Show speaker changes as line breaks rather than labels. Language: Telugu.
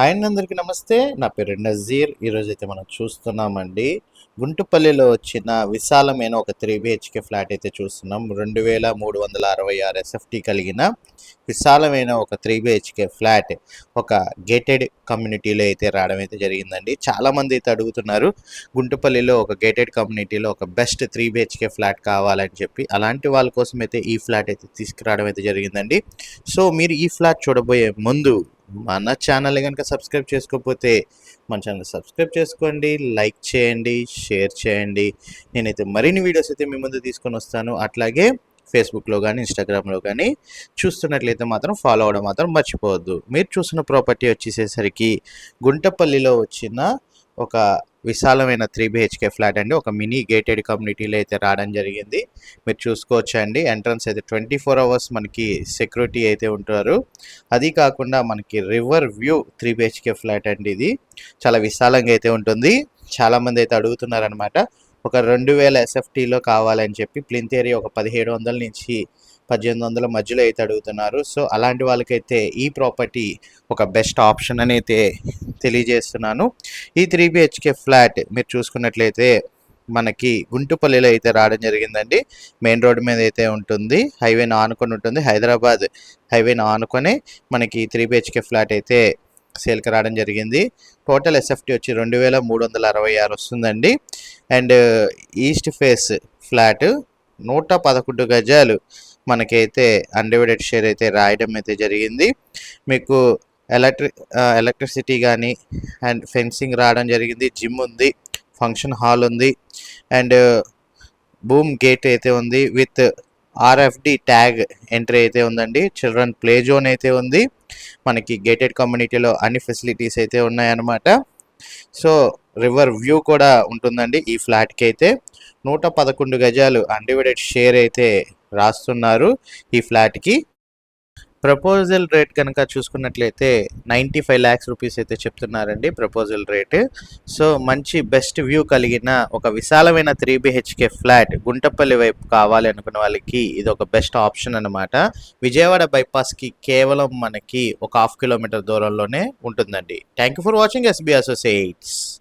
హాయ్ అండి అందరికీ నమస్తే. నా పేరు నజీర్. ఈరోజు అయితే మనం చూస్తున్నామండి. గుంటుపల్లిలో వచ్చిన విశాలమైన ఒక త్రీ బిహెచ్కే ఫ్లాట్ అయితే చూస్తున్నాం. రెండు వేల మూడు వందల అరవై ఆరు ఎస్ఎఫ్టీ కలిగిన విశాలమైన ఒక త్రీ బిహెచ్కే ఫ్లాట్ ఒక గేటెడ్ కమ్యూనిటీలో అయితే రావడం అయితే జరిగిందండి. చాలామంది అయితే అడుగుతున్నారు గుంటుపల్లిలో ఒక గేటెడ్ కమ్యూనిటీలో ఒక బెస్ట్ త్రీ బిహెచ్కే ఫ్లాట్ కావాలని చెప్పి. అలాంటి వాళ్ళ కోసం అయితే ఈ ఫ్లాట్ అయితే తీసుకురావడం అయితే జరిగిందండి. సో మీరు ఈ ఫ్లాట్ చూడబోయే ముందు మన ఛానల్ కనుక సబ్స్క్రైబ్ చేసుకోకపోతే మన ఛానల్ సబ్స్క్రైబ్ చేసుకోండి లైక్ చేయండి షేర్ చేయండి. నేనైతే మరిన్ని వీడియోస్ అయితే మీ ముందు తీసుకొని వస్తాను. అట్లాగే ఫేస్బుక్లో కానీ ఇన్స్టాగ్రామ్లో కానీ చూస్తున్నట్లయితే మాత్రం ఫాలో అవ్వడం మాత్రం మర్చిపోవద్దు. మీరు చూసిన ప్రాపర్టీ వచ్చేసేసరికి గుంటపల్లిలో వచ్చిన ఒక విశాలమైన త్రీ బిహెచ్కే ఫ్లాట్ అండి. ఒక మినీ గేటెడ్ కమ్యూనిటీలో అయితే రావడం జరిగింది. మీరు చూసుకోవచ్చు అండి ఎంట్రన్స్ అయితే ట్వంటీ ఫోర్ అవర్స్ మనకి సెక్యూరిటీ అయితే ఉంటారు. అది కాకుండా మనకి river view three BHK flat అండి ఇది. చాలా విశాలంగా అయితే ఉంటుంది. చాలామంది అయితే అడుగుతున్నారనమాట ఒక రెండు వేల ఎస్ఎఫ్టీలో కావాలని చెప్పి ప్లింత్ ఏరియా ఒక పదిహేడు వందల నుంచి పద్దెనిమిది వందల మధ్యలో అయితే అడుగుతున్నారు. సో అలాంటి వాళ్ళకైతే ఈ ప్రాపర్టీ ఒక బెస్ట్ ఆప్షన్ అని అయితే తెలియజేస్తున్నాను. ఈ త్రీ బిహెచ్కే ఫ్లాట్ మీరు చూసుకున్నట్లయితే మనకి గుంటుపల్లిలో అయితే రావడం జరిగిందండి. మెయిన్ రోడ్ మీద అయితే ఉంటుంది. హైవేను ఆనుకొని ఉంటుంది. హైదరాబాద్ హైవేను ఆనుకొని మనకి త్రీ బిహెచ్కే ఫ్లాట్ అయితే సేల్కి రావడం జరిగింది. టోటల్ ఎస్ఎఫ్టీ వచ్చి రెండు వేల మూడు వందల అరవై ఆరు వస్తుందండి. అండ్ ఈస్ట్ ఫేస్ ఫ్లాట్ నూట పదకొండు గజాలు మనకైతే అన్డివైడెడ్ షేర్ అయితే రాయడం అయితే జరిగింది. మీకు ఎలక్ట్రిక్ ఎలక్ట్రిసిటీ కానీ అండ్ ఫెన్సింగ్ రావడం జరిగింది. జిమ్ ఉంది ఫంక్షన్ హాల్ ఉంది అండ్ బూమ్ గేట్ అయితే ఉంది విత్ ఆర్ఎఫ్డి ట్యాగ్ ఎంట్రీ అయితే ఉందండి. చిల్డ్రన్ ప్లే జోన్ అయితే ఉంది. మనకి గేటెడ్ కమ్యూనిటీలో అన్ని ఫెసిలిటీస్ అయితే ఉన్నాయన్నమాట. సో రివర్ వ్యూ కూడా ఉంటుందండి ఈ ఫ్లాట్కి అయితే. నూట పదకొండు గజాలు అన్డివైడెడ్ షేర్ అయితే రాస్తున్నారు ఈ ఫ్లాట్కి ప్రపోజల్ రేట్ కనుక చూసుకున్నట్లయితే నైంటీ ఫైవ్ ల్యాక్స్ రూపీస్ అయితే చెప్తున్నారండి ప్రపోజల్ రేట్ సో మంచి బెస్ట్ వ్యూ కలిగిన ఒక విశాలమైన త్రీ బిహెచ్కే ఫ్లాట్ గుంటపల్లి వైపు కావాలి అనుకున్న వాళ్ళకి ఇది ఒక బెస్ట్ ఆప్షన్ అనమాట విజయవాడ బైపాస్కి కేవలం మనకి ఒక హాఫ్ కిలోమీటర్ దూరంలోనే ఉంటుందండి. Thank you for watching SB Associates